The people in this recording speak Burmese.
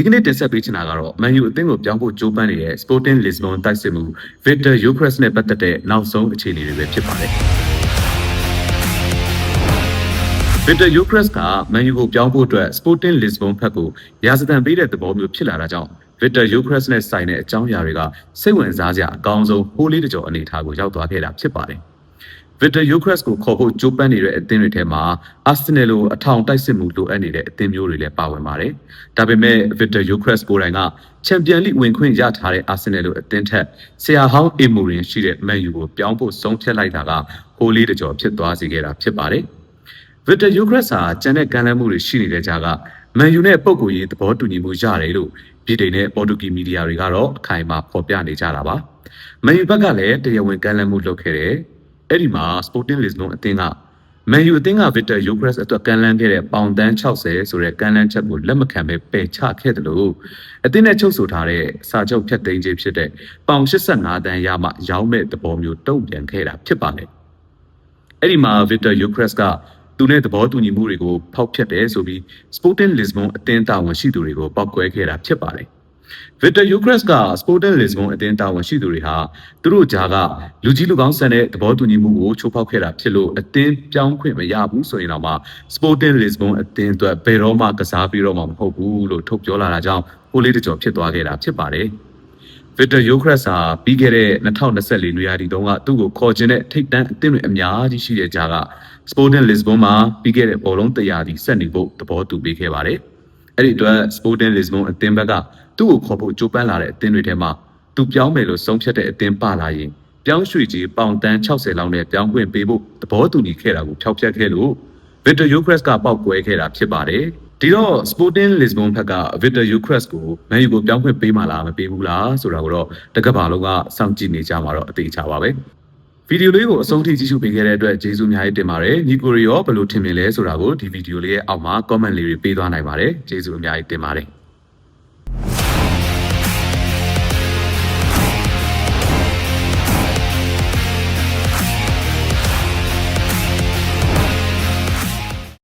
ဒီကနေ့တင်ဆက်ပေးချင်တာကတော့ Man U အသင်းကိုပြောင်းဖို့ကြိုးပမ်းနေတဲ့ Sporting Lisbon တိုက်စစ်မှု Victor Gyokeres နဲ့ပတ်သက်တဲ့နောက်ဆုံးအခြေအနေတွေပဲဖြစ်ပါတယ်။ Victor Gyokeres က Man U ကိုပြောင်းဖို့အတွက် Sporting Lisbon ဘက်ကိုရာဇသံပေးတဲ့သဘောမျိုးဖြစ်လာတာကြောင့် Victor Gyokeres နဲ့ဆိုင်တဲ့အကြောင်းအရာတွေကစိတ်ဝင်စားစရာအကောင်းဆုံးဟိုးလေးတစ်ကြော်အနေအထားကိုရောက်သွားခဲ့တာဖြစ်ပါတယ်။ Victor Gyokeres ကိုခေါ်ဖို့ကြိုးပမ်းနေတဲ့အသင်းတွေထဲမှာ Arsenal လိုအထောင်တိုက်စစ်မှုလိုအပ်နေတဲ့အသင်းမျိုးတွေလည်းပါဝင်ပါတယ်။ဒါပေမဲ့ Victor Gyokeres ကိုယ်တိုင်ကချန်ပီယံလိဝင်ခွင့်ရထားတဲ့ Arsenal လိုအသင်းထက်ဆရာဟောင်း Amorim ရှိတဲ့ Man U ကိုပြောင်းဖို့ဆုံးဖြတ်လိုက်တာကဟိုးလေးတစ်ကြော်ဖြစ်သွားစေခဲ့တာဖြစ်ပါတယ်။ Victor Gyokeres ဟာကျန်တဲ့ကမ်းလှမ်းမှုတွေရှိနေတဲ့ကြားက Man U နဲ့ပုံကိုယ်ရေးသဘောတူညီမှုရတယ်လို့ပြည်ထိုင်တဲ့ပေါ်တူဂီမီဒီယာတွေကတော့အခိုင်အမာဖော်ပြနေကြတာပါ။ Man U ဘက်ကလည်းတရားဝင်ကမ်းလှမ်းမှုလုပ်ခဲ့တယ်။ အဲ့ဒီမှာ Sporting Lisbon အသင်းက Man U အသင်းက Victor Gyokeres အတွက်ကမ်းလှမ်းခဲ့တဲ့ပေါင်တန်း60ဆိုတဲ့ကမ်းလှမ်းချက်ကိုလက်မခံပဲပယ်ချခဲ့တယ်လို့အသင်းနဲ့ချုပ်ဆိုထားတဲ့စာချုပ်ဖြတ်သိမ်းခြင်းဖြစ်တဲ့ပေါင်85တန်းရမှရောင်းမဲ့သဘောမျိုးတုံ့ပြန်ခဲ့တာဖြစ်ပါတယ်။အဲ့ဒီမှာ Victor Gyokeres ကသူနဲ့သဘောတူညီမှုတွေကိုဖောက်ဖျက်တယ်ဆိုပြီး Sporting Lisbon အသင်းတာဝန်ရှိသူတွေကိုပောက်ကွဲခဲ့တာဖြစ်ပါတယ်။ Victor Gyokeres က Sporting Lisbon အသင်းတာဝန်ရှိသူတွေဟာသူတို့ကြားကလူကြီးလူကောင်းဆန်တဲ့သဘောတူညီမှုကိုချိုးဖောက်ခဲ့တာဖြစ်လို့အသင်းပြောင်းခွင့်မရဘူးဆိုရင်တော့မှ Sporting Lisbon အသင်းအတွက်ဘယ်တော့မှကစားပြီးတော့မှမဟုတ်ဘူးလို့ထုတ်ပြောလာတာကြောင့်ဟိုလေးတကြော်ဖြစ်သွားခဲ့တာဖြစ်ပါတယ်။ Victor Gyokeres ဟာပြီးခဲ့တဲ့2024နွေရာသီတုန်းကသူ့ကိုခေါ်ခြင်းတဲ့ထိတ်တန့်အသင်းတွေအများကြီးရှိတဲ့ကြားက Sporting Lisbon မှာပြီးခဲ့တဲ့ဘောလုံးတရာသီဆက်နေဖို့သဘောတူပေးခဲ့ပါတယ်။အဲ့ဒီအတွက် Sporting Lisbon အသင်းဘက်က သူ့ကိုခေါ်ဖို့ကြိုးပမ်းလာတဲ့အသင်းတွေထဲမှာသူပြောင်းမယ်လို့ဆုံးဖြတ်တဲ့အသင်းပါလာရင်ပြောင်းရွှေ့ကြီးပေါင်တန်း60လောက်နဲ့ပြောင်းခွင့်ပေးဖို့သဘောတူညီခဲ့တာကိုဖျောက်ဖျက်ခဲ့လို့ Victor Gyokeres ကပောက်ကွဲခဲ့တာဖြစ်ပါတယ်။ဒီတော့ Sporting Lisbon ဘက်က Victor Gyokeres ကို Man U ကိုပြောင်းခွင့်ပေးမှလားမပေးဘူးလားဆိုတာကိုတော့တကဘာလုံးကစောင့်ကြည့်နေကြမှာတော့အသေးချပါပဲ။ဗီဒီယိုလေးကိုအဆုံးထိကြည့်ရှုပေးခဲ့တဲ့အတွက်ကျေးဇူးအများကြီးတင်ပါတယ်။ညီကိုရီရောဘယ်လိုထင်မြင်လဲဆိုတာကိုဒီဗီဒီယိုလေးရဲ့အောက်မှာ comment လေးတွေပေးသွားနိုင်ပါတယ်။ကျေးဇူးအများကြီးတင်ပါတယ်။